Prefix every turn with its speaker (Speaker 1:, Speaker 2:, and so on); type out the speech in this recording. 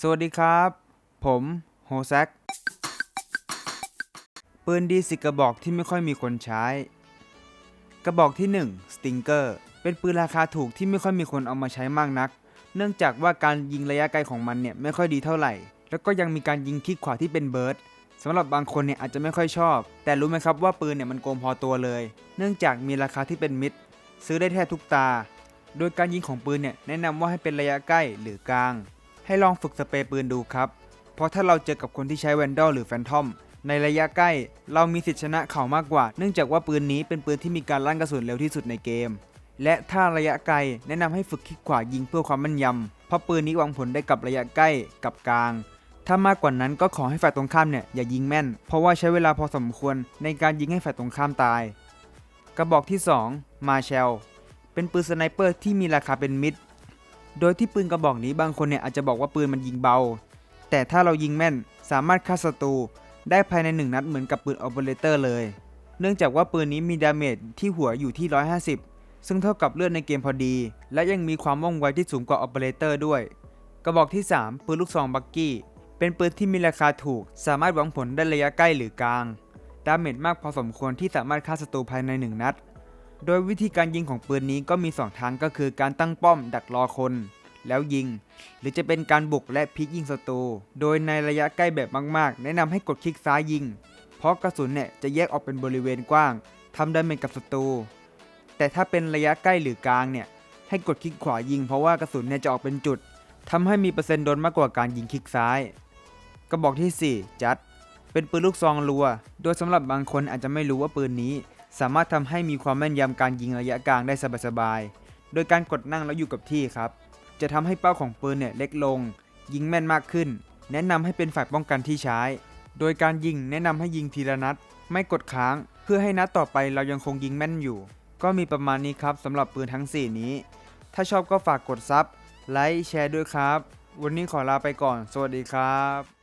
Speaker 1: สวัสดีครับ ผมโฮแซกปืนดีสิกระบอกที่ไม่ค่อยมีคนใช้ กระบอกที่1 Stinger เป็นปืนราคาถูกที่ไม่ค่อยมีคนเอามาใช้มากนัก เนื่องจากว่าการยิงระยะไกลของมันเนี่ยไม่ค่อยดีเท่าไหร่ แล้วก็ยังมีการยิงคลิกขวาที่เป็นเบิร์ดสำหรับบางคนเนี่ยอาจจะไม่ค่อยชอบ แต่รู้ไหมครับว่าปืนเนี่ยมันโกงพอตัวเลย เนื่องจากมีราคาที่เป็นมิตรซื้อได้แทบทุกตา โดยการยิงของปืนเนี่ยแนะนำว่าให้เป็นระยะใกล้หรือกลาง ให้ลองฝึกสเปรย์ปืนดูครับ เพราะถ้าเราเจอกับคนที่ใช้แวนดอลหรือแฟนทอม ในระยะใกล้ เรามีสิทธิชนะเขามากกว่า เนื่องจากว่าปืนนี้เป็นปืนที่มีการลั่นกระสุนเร็วที่สุดในเกม และถ้าระยะไกลแนะนำให้ฝึกคลิกขวายิงเพื่อความแม่นยำเพราะปืนนี้วังผลได้กับระยะใกล้กับกลาง ถ้ามากกว่านั้นก็ขอให้ฝ่ายตรงข้ามเนี่ยอย่ายิงแม่น เพราะว่าใช้เวลาพอสมควรในการยิงให้ฝ่ายตรงข้ามตาย กระบอกที่ 2 มาเชลเป็นปืนสไนเปอร์ที่มีราคาเป็นมิตร โดยที่ปืนกระบอกนี้บางคนเนี่ยอาจจะบอกว่าปืนมันยิงเบา แต่ถ้าเรายิงแม่นสามารถฆ่าศัตรูได้ภายในหนึ่งนัดเหมือนกับปืนออเปอเรเตอร์เลย เนื่องจากว่าปืนนี้มีดาเมจที่หัวอยู่ที่ 150 ซึ่งเท่ากับเลือดในเกมพอดี และยังมีความว่องไวที่สูงกว่าออเปอเรเตอร์ด้วย กระบอกที่ 3 ปืนลูกซองบักกี้ เป็นปืนที่มีราคาถูก สามารถหวังผลได้ระยะใกล้หรือกลาง ดาเมจมากพอสมควรที่สามารถฆ่าศัตรูภายในหนึ่งนัด โดยวิธีการยิงของปืนนี้ก็มี 2 ทางก็คือการตั้งป้อมดักรอคน แล้วยิง หรือจะเป็นการบุกและพลิกยิงศัตรูโดยในระยะใกล้แบบมาก ๆ แนะนำให้กดคลิกซ้ายยิง เพราะกระสุนเนี่ยจะแยกออกเป็นบริเวณกว้างทำดาเมจกับศัตรูแต่ถ้าเป็นระยะใกล้หรือกลางเนี่ยให้กดคลิกขวายิง เพราะว่ากระสุนเนี่ยจะออกเป็นจุดทำให้มีเปอร์เซ็นต์โดนมากกว่าการยิงคลิกซ้าย กระบอกที่ 4 จัด เป็นปืนลูกซองรัว โดยสำหรับบางคนอาจจะไม่รู้ว่าปืนนี้ สามารถทำให้มีความแม่นยำการยิงระยะกลางได้สบายๆ โดยการกดนั่งแล้วอยู่กับที่ครับ จะทำให้เป้าของปืนเนี่ยเล็กลง ยิงแม่นมากขึ้น แนะนำให้เป็นฝ่ายป้องกันที่ใช้ โดยการยิงแนะนำให้ยิงทีละนัด ไม่กดค้าง เพื่อให้นัดต่อไปเรายังคงยิงแม่นอยู่ ก็มีประมาณนี้ครับสำหรับปืนทั้ง 4 นี้ ถ้าชอบก็ฝากกดซับไลค์แชร์ด้วยครับ วันนี้ขอลาไปก่อน สวัสดีครับ